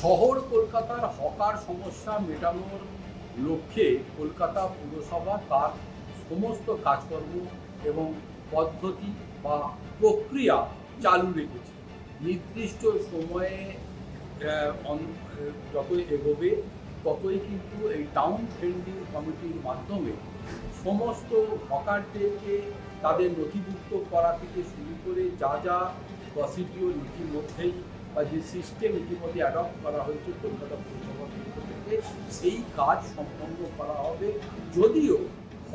শহর কলকাতার হকার সমস্যা মেটানোর লক্ষ্যে কলকাতা পুরসভা তার সমস্ত কাজকর্ম এবং পদ্ধতি বা প্রক্রিয়া চালু রেখেছে। নির্দিষ্ট সময়ে যতই এগোবে, ততই কিন্তু এই টাউন ফ্রেন্ডিং কমিটির মাধ্যমে সমস্ত হকারদেরকে তাদের নথিভুক্ত করা থেকে শুরু করে যা যা প্রসিডিওর ইতিমধ্যেই বা যে সিস্টেম ইতিমধ্যে অ্যাডপ্ট করা হয়েছে কলকাতা পুরসভার পক্ষ থেকে, সেই কাজ সম্পন্ন করা হবে। যদিও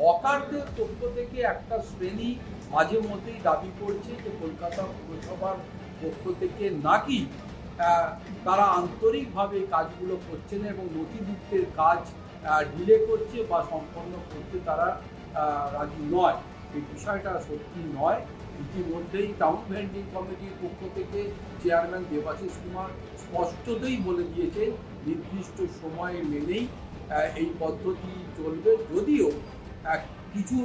হকারদের পক্ষ থেকে একটা শ্রেণি মাঝে মধ্যেই দাবি করছে যে কলকাতা পুরসভার পক্ষ থেকে নাকি তারা আন্তরিকভাবে কাজগুলো করছে না এবং নথিভুক্তের কাজ ডিলে করছে বা সম্পন্ন করতে তারা রাজি নয়। এই বিষয়টা সত্যি নয়। ইতিমধ্যেই টাউন ভেন্ডিং কমিটির পক্ষ থেকে চেয়ারম্যান দেবাশিস কুমার স্পষ্টতই বলে দিয়েছেন নির্দিষ্ট সময় মেনেই এই পদ্ধতি চলবে। যদিও কিছু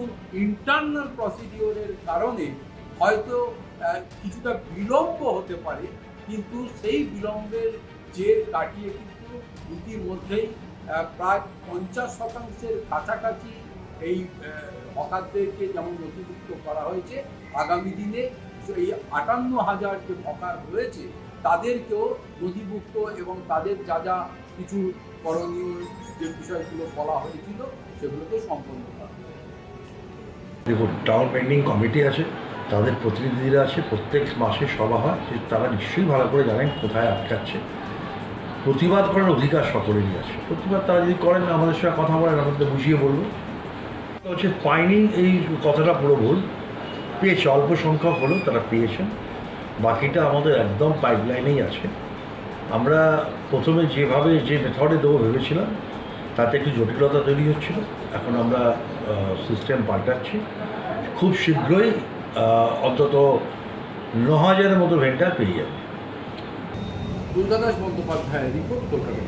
ইন্টারনাল প্রসিডিওরের কারণে হয়তো কিছুটা বিলম্ব হতে পারে, কিন্তু সেই বিলম্বের জের কাটিয়ে কিন্তু ইতিমধ্যেই প্রায় পঞ্চাশ শতাংশের কাছাকাছি এই হকারদেরকে যেমন নথিভুক্ত করা হয়েছে, আগামী দিনে এই আটান্ন হাজার যে হকার রয়েছে, তাদেরকেও নথিভুক্ত এবং তাদের যা যা কিছু করণীয় যে বিষয়গুলো বলা হয়েছিল, সেগুলোকে সম্পন্ন করা দেখুন টাউন পেন্ডিং কমিটি আছে, তাদের প্রতিনিধিরা আছে, প্রত্যেক মাসে সভা হয় তারা নিশ্চয়ই ভালো করে জানেন কোথায় আটকাচ্ছে প্রতিবাদ করার অধিকার সকলেরই আছে। প্রতিবাদ তারা যদি করেন, আমাদের সঙ্গে কথা বলেন, আমাদের বুঝিয়ে বলব হচ্ছে পাইনি, এই কথাটা পুরো ভুল। পেয়েছে, অল্প সংখ্যক হলেও তারা পেয়েছেন বাকিটা আমাদের একদম পাইপলাইনেই আছে। আমরা প্রথমে যেভাবে যে মেথডে দেবো ভেবেছিলাম, তাতে একটু জটিলতা তৈরি হচ্ছিল। এখন আমরা সিস্টেম পাল্টাচ্ছি। খুব শীঘ্রই অন্তত ন হাজারের মতো ভেন্ডার পেয়ে যাবে। দুর্গাদাস বন্দ্যোপাধ্যায়ের রিপোর্ট কলকাতা